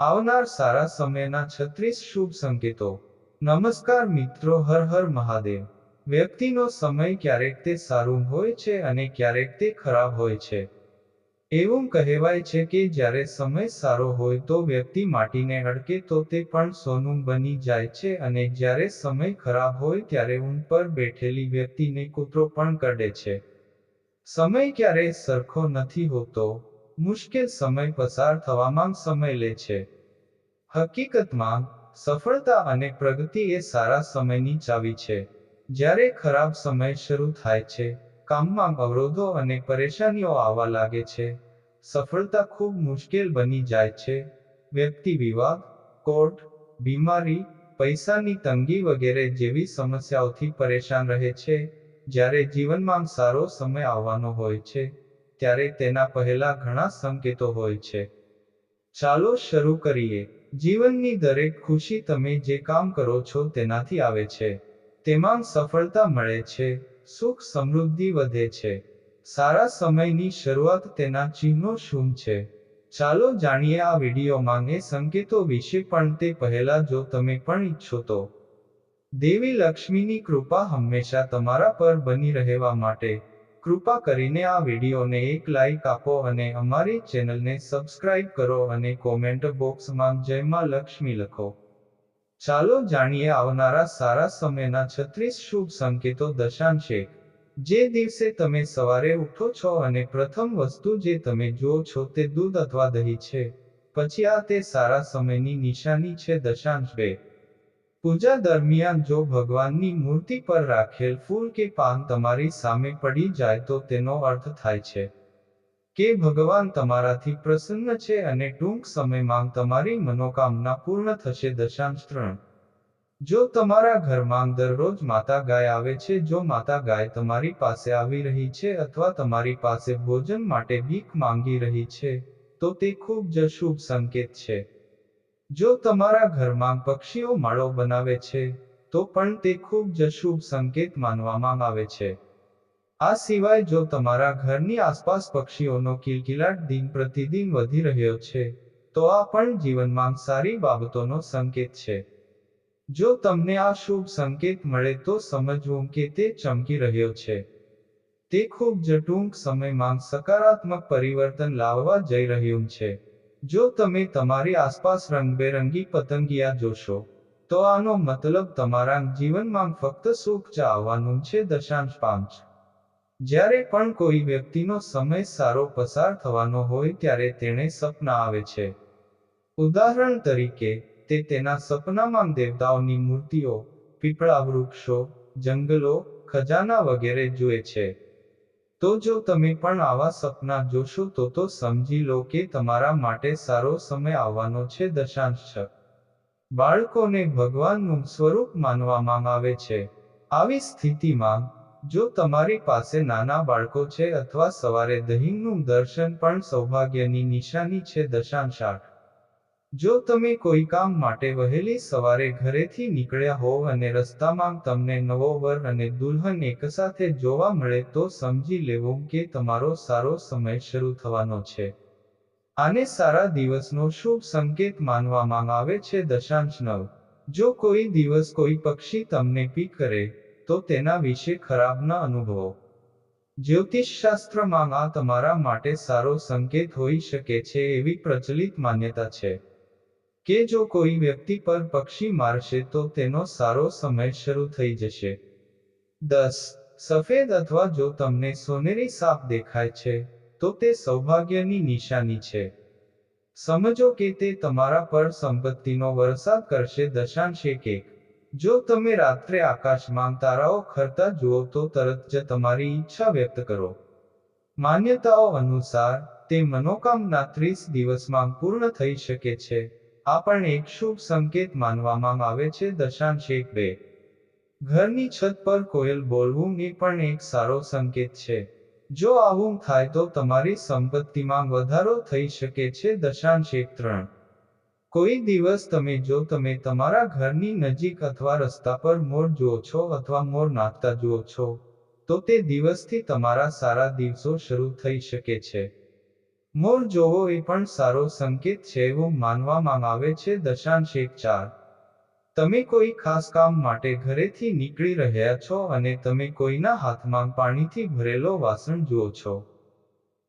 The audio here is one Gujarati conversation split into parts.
આવનાર સારા સમયના છત્રીસ શુભ સંકેતો. નમસ્કાર મિત્રો, હર હર મહાદેવ. વ્યક્તિનો સમય ક્યારેક તે સારું હોય છે અને ક્યારેક તે ખરાબ હોય છે. એવું કહેવાય છે કે જ્યારે સમય સારો હોય તો વ્યક્તિ માટીને અડકે તો તે પણ સોનું બની જાય છે અને જ્યારે સમય ખરાબ હોય ત્યારે ઊંટ પર બેઠેલી વ્યક્તિને કૂતરો પણ કરડે છે. સમય ક્યારેય સરખો નથી હોતો. મુશ્કેલ સમય પસાર થવામાં સમય લે છે. હકીકતમાં, સફળતા અને પ્રગતિ એ સારા સમયની ચાવી છે. જ્યારે ખરાબ સમય શરૂ થાય છે, કામમાં અવરોધો અને પરેશાનીઓ આવવા લાગે છે, સફળતા ખૂબ મુશ્કેલ બની જાય છે. વ્યક્તિ વિવાદ, કોર્ટ, બીમારી, પૈસાની તંગી વગેરે જેવી સમસ્યાઓથી પરેશાન રહે છે, જ્યારે જીવનમાં સારો સમય આવવાનો હોય છે. ત્યારે તેના પહેલા ઘણા સંકેતો હોય છે. ચાલો શરૂ કરીએ. જીવનની દરેક ખુશી તમે જે કામ કરો છો તેનાથી આવે છે. તેમાં સફળતા મળે છે, સુખ સમૃદ્ધિ વધે છે. સારા સમયની શરૂઆત તેના ચિહ્નો શું છે? ચાલો જાણીએ આ વિડીયોમાં એ સંકેતો વિશે પણ તે પહેલા જો તમે પણ ઈચ્છો તો. દેવી લક્ષ્મીની કૃપા હંમેશા તમારા પર બની રહેવા માટે કૃપા કરીને આ વિડીયોને એક લાઇક આપો અને અમારી ચેનલને સબસ્ક્રાઇબ કરો અને કોમેન્ટ બોક્સમાં જય લક્ષ્મી લખો. ચાલો જાણીએ આવનારા સારા સમયના છત્રીસ શુભ સંકેતો દશાંશે જે દિવસે તમે સવારે ઉઠો છો અને પ્રથમ વસ્તુ જે તમે જુઓ છો તે દૂધ અથવા દહીં છે. પછી આ તે સારા સમયની નિશાની છે દશાંશ બે. પૂજા દરમિયાન જો ભગવાનની મૂર્તિ પર રાખેલ ફૂલ કે પાન તમારી સામે પડી જાય તો તેનો અર્થ થાય છે કે ભગવાન તમારાથી પ્રસન્ન છે અને ટૂંક સમયમાં તમારી મનોકામના પૂર્ણ થશે દશાંશ ત્રણ. જો તમારા ઘરમાં દરરોજ માતા ગાય આવે છે, જો માતા ગાય તમારી પાસે આવી રહી છે અથવા તમારી પાસે ભોજન માટે ભીખ માંગી રહી છે, તો તે ખૂબ જ શુભ સંકેત છે. જો તમારા ઘરમાં પક્ષીઓ માળો બનાવે છે, તો પણ તે ખૂબ જ શુભ સંકેત માનવામાં આવે છે. આ સિવાય જો તમારા ઘરની આસપાસ પક્ષીઓનો કિલકિલાટ દિન પ્રતિદિન વધી રહ્યો છે, તો આ પણ જીવનમાં સારી બાબતોનો સંકેત છે. જો તમને આ શુભ સંકેત મળે તો સમજવું કે તે ચમકી રહ્યો છે. તે ખૂબ જ ટૂંક સમયમાં સકારાત્મક પરિવર્તન લાવવા જઈ રહ્યું છે. જો તમે તમારી આસપાસ રંગબેરંગી પતંગિયા જોશો, તો આનો મતલબ તમારા જીવનમાં ફક્ત સુખ જ આવવાનું છે દશાંશ પાંચ. જ્યારે પણ કોઈ વ્યક્તિનો સમય સારો પસાર થવાનો હોય ત્યારે તેણે સપના આવે છે. ઉદાહરણ તરીકે, તે તેના સપનામાં દેવતાઓની મૂર્તિઓ, પીપળા વૃક્ષો, જંગલો, ખજાના વગેરે જુએ છે. તો જો તમે પણ આવા સપના જોશો તો તો સમજી લો કે તમારા માટે સારો સમય આવવાનો છે દશાંશ બાળકોને ભગવાનનું સ્વરૂપ માનવામાં આવે છે. આવી સ્થિતિમાં, જો તમારી પાસે નાના બાળકો છે અથવા સવારે દહીંનું દર્શન પણ સૌભાગ્યની નિશાની છે દશાંશ આઠ. જો તમે કોઈ કામ માટે વહેલી સવારે ઘરેથી નીકળ્યા હોવ અને રસ્તામાં તમને નવો વર અને દુલ્હન એકસાથે જોવા મળે તો સમજી લેવું કે તમારો સારો સમય શરૂ થવાનો છે. આને સારા દિવસનો શુભ સંકેત માનવામાં આવે છે દશાંશ નવ. જો કોઈ દિવસ કોઈ પક્ષી તમને પી કરે, તો તેના વિશે ખરાબ ન અનુભવો. જ્યોતિષશાસ્ત્રમાં આ તમારા માટે સારો સંકેત હોઈ શકે છે એવી પ્રચલિત માન્યતા છે. કે જો કોઈ વ્યક્તિ પર પક્ષી મારશે તો તેનો સારો સમય શરૂ થઈ જશે. દસ. સફેદ અથવા જો તમને સોનેરી સાપ દેખાય છે, તો તે સૌભાગ્યની નિશાની છે. સમજો કે તે તમારા પર સંપત્તિનો વરસાદ કરશે દશાંશ એક જો તમે રાત્રે આકાશમાં તારાઓ ખરતા જુઓ તો તરત જ તમારી ઈચ્છા વ્યક્ત કરો. માન્યતાઓ અનુસાર, તે મનોકામના ત્રીસ દિવસમાં પૂર્ણ થઈ શકે છે. આ પણ એક શુભ સંકેત માનવામાં આવે છે દશાંશ એક બે. ઘરની છત પર કોયલ બોલવું એ પણ એક સારો સંકેત છે. જો આવું થાય તો તમારી સંપત્તિમાં વધારો થઈ શકે છે દશાંશ એક ત્રણ. કોઈ દિવસ તમે જો તમે તમારા ઘરની નજીક અથવા રસ્તા પર મોર જુઓ છો અથવા મોર નાખતા જુઓ છો, તો તે દિવસથી તમારા સારા દિવસો શરૂ થઈ શકે છે. મોર જોવો એ પણ સારો સંકેત છે એવું માનવામાં આવે છે દશાંશ એક ચાર. તમે કોઈ ખાસ કામ માટે ઘરેથી નીકળી રહ્યા છો અને તમે કોઈના હાથમાં પાણીથી ભરેલો વાસણ જુઓ છો.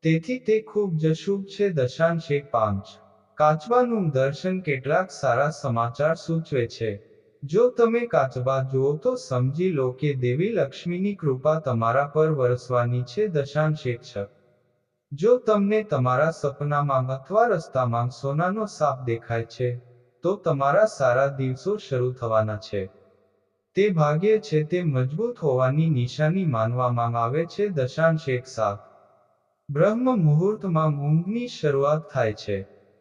તેથી તે ખૂબ જ શુભ છે દશાંશ એક પાંચ. કાચબાનું દર્શન કેટલાક સારા સમાચાર સૂચવે છે. જો તમે કાચબા જુઓ તો સમજી લો કે દેવી લક્ષ્મીની કૃપા તમારા પર વરસવાની છે દશાંશ એક છ. જો તમને તમારા સપનામાં અથવા રસ્તામાં સોનાનો સાપ દેખાય છે, તો તમારા સારા દિવસો શરૂ થવાના છે. તે ભાગ્ય છે તે મજબૂત હોવાની નિશાની માનવામાં આવે છે દશાંશ એક સાત બ્રહ્મ મુહૂર્તમાં ઊંઘની શરૂઆત થાય છે.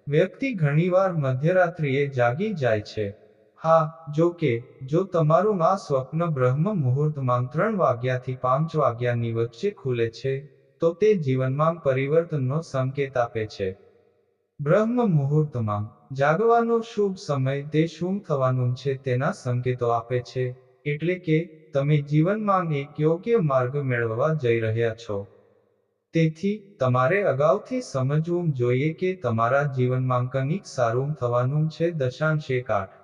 વ્યક્તિ ઘણીવાર મધ્યરાત્રિએ જાગી જાય છે. હા, જો કે, જો તમારું આ સ્વપ્ન બ્રહ્મ મુહૂર્તમાં ત્રણ વાગ્યાથી પાંચ વાગ્યાની વચ્ચે ખુલે છે તો તે જીવનમાં પરિવર્તનનો સંકેત આપે છે. બ્રહ્મ મુહૂર્તમાં જાગવાનો શુભ સમય તે શું થવાનું છે તેના સંકેતો આપે છે, એટલે કે તમે જીવનમાં એક યોગ્ય માર્ગ મેળવવા જઈ રહ્યા છો. તેથી, તમારે અગાઉથી સમજવું જોઈએ કે તમારા જીવનમાં કંઈક સારું થવાનું છે દશાંશ એક આઠ.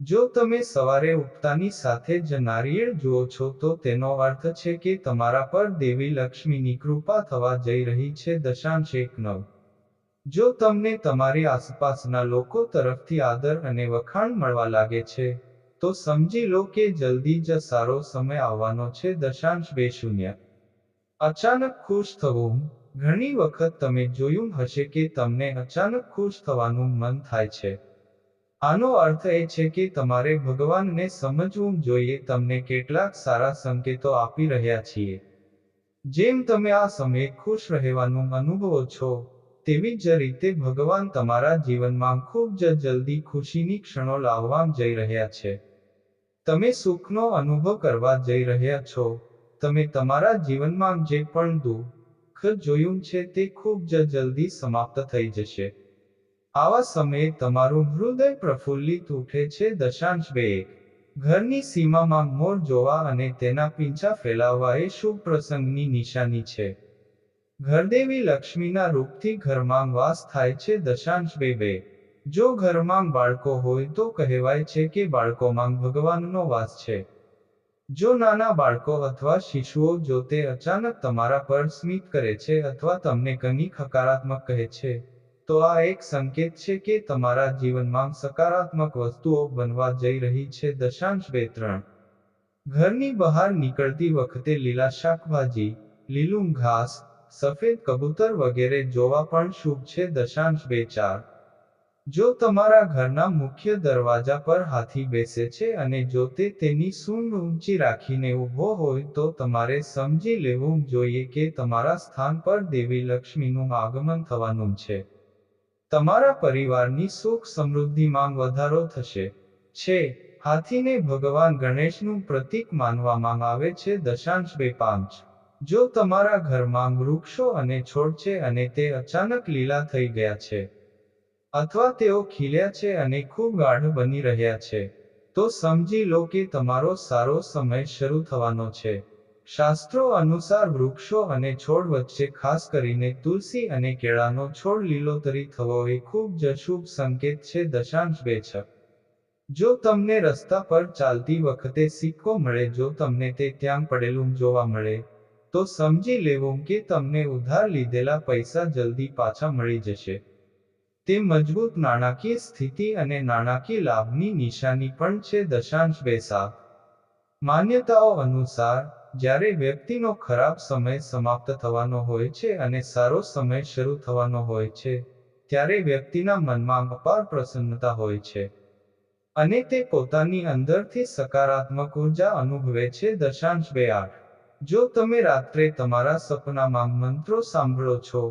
જો તમે સવારે ઉઠતાની સાથે જ નારિયેળ જુઓ છો તો તેનો અર્થ છે કે તમારા પર દેવી લક્ષ્મીની કૃપા થવા જઈ રહી છે દશાંશ એક નવ. જો તમને તમારી આસપાસના લોકો તરફથી આદર અને વખાણ મળવા લાગે છે, તો સમજી લો કે જલ્દી જ સારો સમય આવવાનો છે દશાંશ બે શૂન્ય. અચાનક ખુશ થવું. ઘણી વખત તમે જોયું હશે કે તમને અચાનક ખુશ થવાનું મન થાય છે. આનો અર્થ એ છે કે તમારે ભગવાનને સમજવું જોઈએ તમને કેટલાક સારા સંકેતો આપી રહ્યા છીએ. જેમ તમે આ સમયે ખુશ રહેવાનું અનુભવો છો, તેવી જ રીતે ભગવાન તમારા જીવનમાં ખૂબ જ જલ્દી ખુશીની ક્ષણો લાવવા જઈ રહ્યા છે. તમે સુખનો અનુભવ કરવા જઈ રહ્યા છો. તમે તમારા જીવનમાં જે પણ દુઃખ જોયું છે તે ખૂબ જ જલ્દી સમાપ્ત થઈ જશે. આવા સમયે તમારું હૃદય પ્રફુલ્લિત ઉઠે છે દશાંશ બે. ઘરની સીમામાં મોર જોવા અને તેના પીંછા ફેલાવવા એ શુભ પ્રસંગની નિશાની છે. ઘરદેવી લક્ષ્મીના રૂપથી ઘરમાં વાસ થાય છે દશાંશ બે બે. જો ઘરમાં બાળકો હોય તો કહેવાય છે કે બાળકોમાં ભગવાનનો વાસ છે. જો નાના બાળકો અથવા શિશુઓ જો તે અચાનક તમારા પર સ્મિત કરે છે અથવા તમને કંઈક હકારાત્મક કહે છે તો આ એક સંકેત છે કે તમારા જીવનમાં સકારાત્મક વસ્તુઓ બનવા જઈ રહી છે દશાંશ બે ત્રણ. ઘરની બહાર નીકળતી વખતે લીલા શાકભાજી, લીલું ઘાસ, સફેદ કબૂતર વગેરે જોવા પણ શુભ છે દશાંશ બે ચાર. જો તમારા ઘરના મુખ્ય દરવાજા પર હાથી બેસે છે અને જો તે તેની સૂંઢ ઊંચી રાખીને ઊભો હોય તો તમારે સમજી લેવું જોઈએ કે તમારા સ્થાન પર દેવી લક્ષ્મીનું આગમન થવાનું છે. તમારા પરિવારની સુખ સમૃદ્ધિમાં વધારો થશે. છે, હાથીને ભગવાન ગણેશનું પ્રતીક માનવામાં આવે છે દશાંશ બે પાંચ જો તમારા ઘરમાં વૃક્ષો અને છોડ છે અને તે અચાનક લીલા થઈ ગયા છે, અથવા તેઓ ખીલ્યા છે અને ખૂબ ગાઢ બની રહ્યા છે, તો સમજી લો કે તમારો સારો સમય શરૂ થવાનો છે. શાસ્ત્રો અનુસાર વૃક્ષો અને છોડ વચ્ચે ખાસ કરીને તુલસી અને કેળાનો છોડ લીલોતરી થવો એ ખૂબ જ શુભ સંકેત છે દશાંશ બે છ. જો તમને રસ્તા પર ચાલતી વખતે સિક્કો મળે, જો તમને તે ત્યાં પડેલું જોવા મળે, તો સમજી લેવું કે તમને ઉધાર લીધેલા પૈસા જલ્દી પાછા મળી જશે. તે મજબૂત નાણાકીય સ્થિતિ અને નાણાકીય લાભની નિશાની પણ છે દશાંશ બે સાત. માન્યતાઓ અનુસાર જ્યારે વ્યક્તિનો ખરાબ સમય સમાપ્ત થવાનો હોય છે અને સારો સમય શરૂ થવાનો હોય છે, ત્યારે વ્યક્તિના મનમાં અપાર પ્રસન્નતા હોય છે. અને તે પોતાની અંદરથી સકારાત્મક ઊર્જા અનુભવે છે. દશાંશ બે આઠ. જો તમે રાત્રે તમારા સપનામાં મંત્રો સાંભળો છો,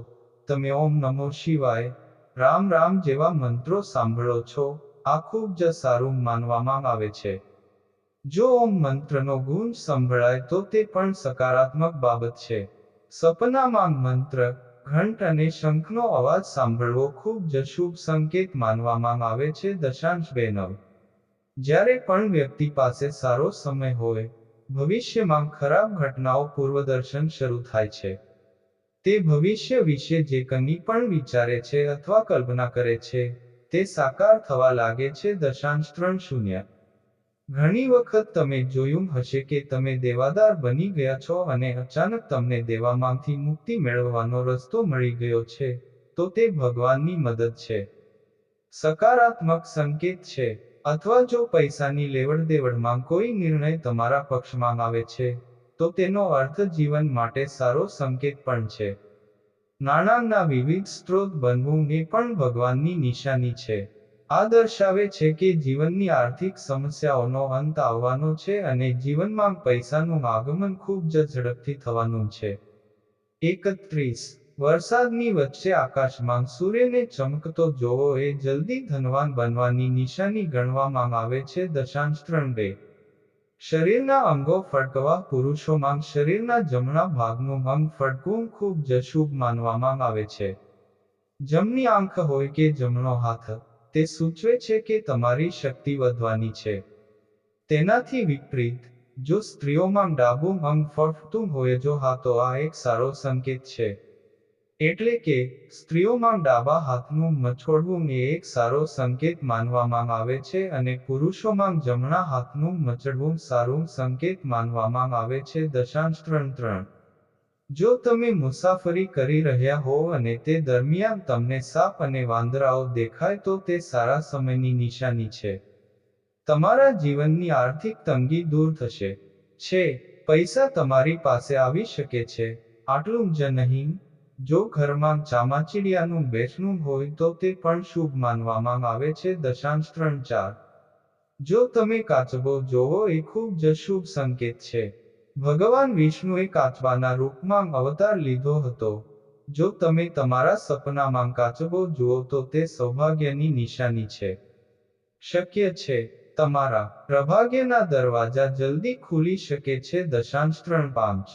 તમે ઓમ નમો શિવાય, રામ રામ જેવા મંત્રો સાંભળો છો, આ ખૂબ જ સારું માનવામાં આવે છે. જો ઓમ મંત્રનો ગુણ સંભળાય તો તે પણ સકારાત્મક બાબત છે. સપનામાં મંત્ર, ઘંટ અને શંખનો અવાજ સાંભળવો ખૂબ જ શુભ સંકેત માનવામાં આવે છે દશાંશ બે નવ જ્યારે પણ વ્યક્તિ પાસે સારો સમય હોય, ભવિષ્યમાં ખરાબ ઘટનાઓ પૂર્વદર્શન શરૂ થાય છે. તે ભવિષ્ય વિશે જે કંઈ પણ વિચારે છે અથવા કલ્પના કરે છે, તે સાકાર થવા લાગે છે દશાંશ ત્રણ શૂન્ય. ઘણી વખત તમે જોયું હશે કે તમે દેવાદાર બની ગયા છો અને અચાનક તમને દેવામાંથી મુક્તિ મેળવવાનો રસ્તો મળી ગયો છે, તો તે ભગવાનની મદદ છે. સકારાત્મક સંકેત છે, અથવા જો પૈસાની લેવડ દેવડમાં કોઈ નિર્ણય તમારા પક્ષમાં આવે છે, તો તેનો અર્થ જીવન માટે સારો સંકેત પણ છે. નાણાંના વિવિધ સ્ત્રોત બનવું એ પણ ભગવાનની નિશાની છે. આ દર્શાવે છે કે જીવનની આર્થિક સમસ્યાઓનો અંત આવવાનો છે અને જીવનમાં પૈસાનું આગમન ખૂબ જ ઝડપથી થવાનું છે. એકત્રીસ. વરસાદની વચ્ચે આકાશમાં સૂર્યને ચમકતો જોવો એ જલ્દી ધનવાન બનવાની નિશાની ગણવામાં આવે છે દશાંશ ત્રણ બે. શરીરના અંગો ફડકવા પુરુષોમાં શરીરના જમણા ભાગનું અંગ ફડકવું ખૂબ જ શુભ માનવામાં આવે છે. જમણી આંખ હોય કે જમણો હાથ. તે સૂચવે છે કે તમારી શક્તિ વધવાની છે. તેનાથી વિપરીત, જો સ્ત્રીઓમાં ડાબું અંગ ફફતું હોય જો હા, તો આ એક સારો સંકેત છે. એટલે કે, સ્ત્રીઓમાં ડાબા હાથનું મચોડવું એ એક સારો સંકેત માનવામાં આવે છે અને પુરુષોમાં જમણા હાથનું મચડવું સારું સંકેત માનવામાં આવે છે. દશાંશ ત્રણ ત્રણ. જો તમે મુસાફરી કરી રહ્યા હો અને તે દરમિયાન તમને સાપ અને વાંદરાઓ દેખાય તો તે સારા સમયની નિશાની છે. તમારા જીવનની આર્થિક તંગી દૂર થશે. છે, પૈસા તમારી પાસે આવી શકે છે. આટલું જ નહીં. જો ઘરમાં ચામાચીડિયાનું બેસણું હોય તો તે પણ શુભ માનવામાં આવે છે. દશાંશ ત્રણ ચાર. જો તમે કાચબો જોવો એ ખૂબ જ શુભ સંકેત છે. ભગવાન વિષ્ણુએ કાચબાના રૂપમાં અવતાર લીધો હતો. જો તમે તમારા સપનામાં કાચબો જુઓ તો તે સૌભાગ્યની નિશાની છે. શક્ય છે, તમારા પ્રભાગ્યના દરવાજા જલ્દી ખુલી શકે છે દશાંશ ત્રણ પાંચ.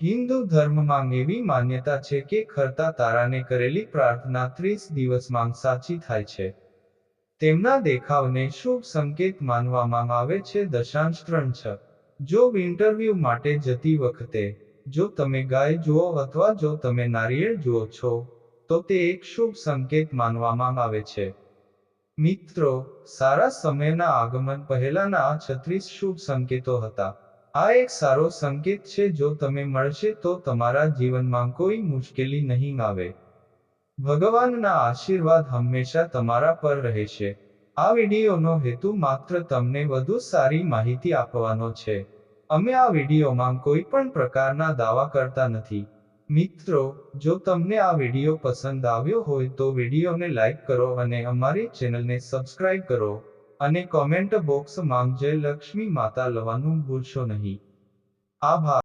હિન્દુ ધર્મમાં એવી માન્યતા છે કે ખરતા તારાને કરેલી પ્રાર્થના ત્રીસ દિવસમાં સાચી થાય છે. તેમના દેખાવને શુભ સંકેત માનવામાં આવે છે દશાંશ ત્રણ છ. જો ઇન્ટરવ્યૂ માટે જતી વખતે, જો તમે ગાય જુઓ અથવા જો તમે નારિયેળ જુઓ છો, તો તે એક શુભ સંકેત માનવામાં આવે છે. મિત્રો, સારા સમયના આગમન પહેલાના આ છત્રીસ શુભ સંકેતો હતા. આ એક સારો સંકેત છે જો તમે મળશે તો તમારા જીવનમાં કોઈ મુશ્કેલી નહીં આવે. ભગવાનના આશીર્વાદ હંમેશા તમારા પર રહેશે. આ વિડીયોનો હેતુ માત્ર તમને વધુ સારી માહિતી આપવાનો છે. અમે આ વિડીયોમાં કોઈ પણ પ્રકારના દાવા કરતા નથી. મિત્રો, જો તમને આ વીડિયો પસંદ આવ્યો હોય તો વિડીયોને લાઈક કરો અને અમારી ચેનલને સબસ્ક્રાઇબ કરો અને કોમેન્ટ બોક્સમાં જય લક્ષ્મી માતા લવાનું ભૂલશો નહીં. આભાર.